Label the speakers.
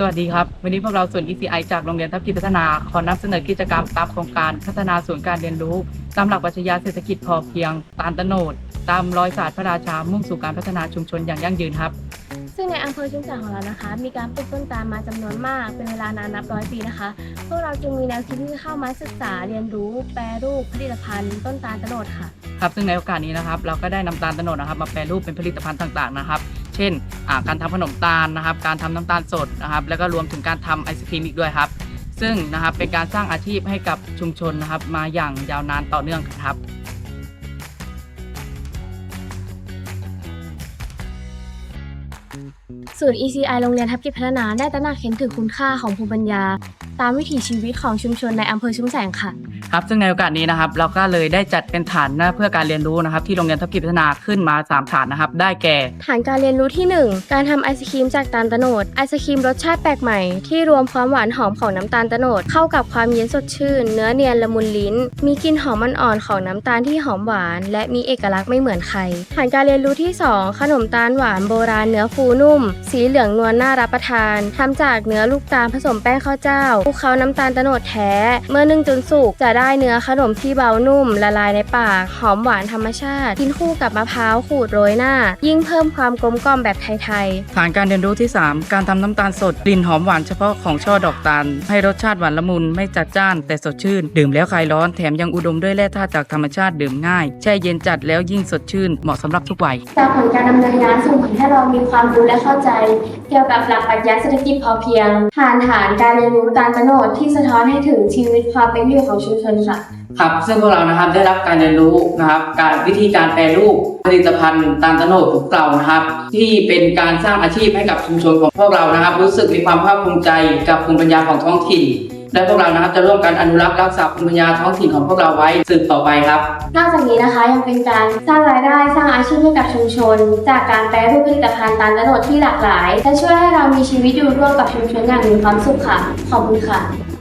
Speaker 1: สวัสดีครับ วันนี้พวกเราส่วน ECI จากโรงเรียนทัพกิจพัฒนา ขอนำเสนอกิจกรรมตามโครงการพัฒนาศูนย์การเรียนรู้ ตามหลักปรัชญาเศรษฐกิจพอเพียง ตามตโนด ตามรอยศาสตร์พระราชา มุ่งสู่การพัฒนาชุมชนอย่างยั่งยืนครับ
Speaker 2: ซึ่งในอำเภอชุมแสงของเรานะคะ มีการปลูกต้นตาลมาจำนวนมาก เป็นเวลานานนับร้อยปีนะคะ พวกเราจึงมีแนวคิดที่เข้ามาศึกษาเรียนรู้ แปรรูปผลิตภัณฑ์ ต้นตาลตโนดค่ะ
Speaker 1: ครับซึ่งในโอกาสนี้นะครับเราก็ได้นำตาลตโนดนะครับ มาแปรรูปเป็นผลิตภัณฑ์ต่างๆนะครับ เช่นการทำขนมตาลนะครับ การทำน้ำตาลสดนะครับ แล้วก็รวมถึงการทำไอศครีมอีกด้วยครับ ซึ่งนะครับเป็นการสร้างอาชีพให้กับชุมชนนะครับ มาอย่างยาวนานต่อเนื่องครับ
Speaker 2: ศูนย์ ECI โรงเรียนทับกิจพัฒนาได้ตระหนักเห็นถึงคุณค่าของภูมิปัญญา ตามวิถีชีวิตของชุมชนในอำเภอชุมแสงค่ะ
Speaker 1: ครับ ซึ่งในโอกาสนี้นะครับ เราก็เลยได้จัดเป็นฐานนะเพื่อการเรียนรู้นะครับ ที่โรงเรียนทัพกิจพัฒนาขึ้นมา 3 ฐานนะครับ ได้แก่
Speaker 2: ฐานการเรียนรู้ที่ 1 การทำไอศครีมจากตาลตะโนดไอศครีมรสชาติแปลกใหม่ ที่รวมความหวานหอมของน้ำตาลตะโนดเข้ากับความเย็นสดชื่น เนื้อเนียนละมุนลิ้น มีกลิ่นหอมอ่อนๆของน้ำตาลที่หอมหวาน และมีเอกลักษณ์ไม่เหมือนใคร ฐานการเรียนรู้ที่ 2 ขนมตาลหวานโบราณเนื้อฟูนุ่มสีเหลืองนวลน่ารับประทานทำจากเนื้อลูกตาลผสมแป้งข้าวเจ้าคลุกเคล้าน้ำตาลตะโนดแท้ เมื่อนึ่งจนสุกจะได้เนื้อขนมที่เบานุ่ม ละลายในปาก หอมหวานธรรมชาติ กินคู่กับมะพร้าวขูดโรยหน้า ยิ่งเพิ่มความกลมกล่อมแบบไทย
Speaker 1: ฐานการเรียนรู้ที่ 3 การทำน้ำตาลสดกลิ่นหอมหวานเฉพาะของช่อดอกตาล ให้รสชาติหวานละมุนไม่จัดจ้าน แต่สดชื่น ดื่มแล้วคลายร้อนแถมยังอุดมด้วยแร่ธาตุจากธรรมชาติดื่มง่าย แช่เย็นจัดแล้วยิ่งสดชื่นเหมาะสำหรับทุกวัย
Speaker 2: ๆจากผลการดำเนินงานส่งผลให้เรามีความรู้และเข้าใจ เกี่ยวกับหลักปรัชญาเศรษฐกิจพอเพียงฐานฐานการเรียนรู้ตาลตะโนดที่สะท้อนให้ถึงชีวิตความเป็นอยู่ของชุมชนค่ะ
Speaker 1: ครับซึ่งพวกเรานะครับได้รับการเรียนรู้นะครับ การวิธีการแปรรูปผลิตภัณฑ์ตามตะโนดของเรานะครับ ที่เป็นการสร้างอาชีพให้กับชุมชนของพวกเรานะครับ รู้สึกมีความภาคภูมิใจกับภูมิปัญญาของท้องถิ่น และพวกเรานะครับจะร่วมกันอนุรักษ์รักษาภูมิปัญญาท้องถิ่นของพวกเราไว้สืบต่อไปครับ
Speaker 2: นอกจากนี้นะคะยังเป็นการสร้างรายได้สร้างอาชีพให้กับชุมชน จากการแปรรูปผลิตภัณฑ์ตาลตะโนดที่หลากหลาย และช่วยให้เรามีชีวิตอยู่ร่วมกับชุมชนอย่างมีความสุขค่ะ ขอบคุณค่ะ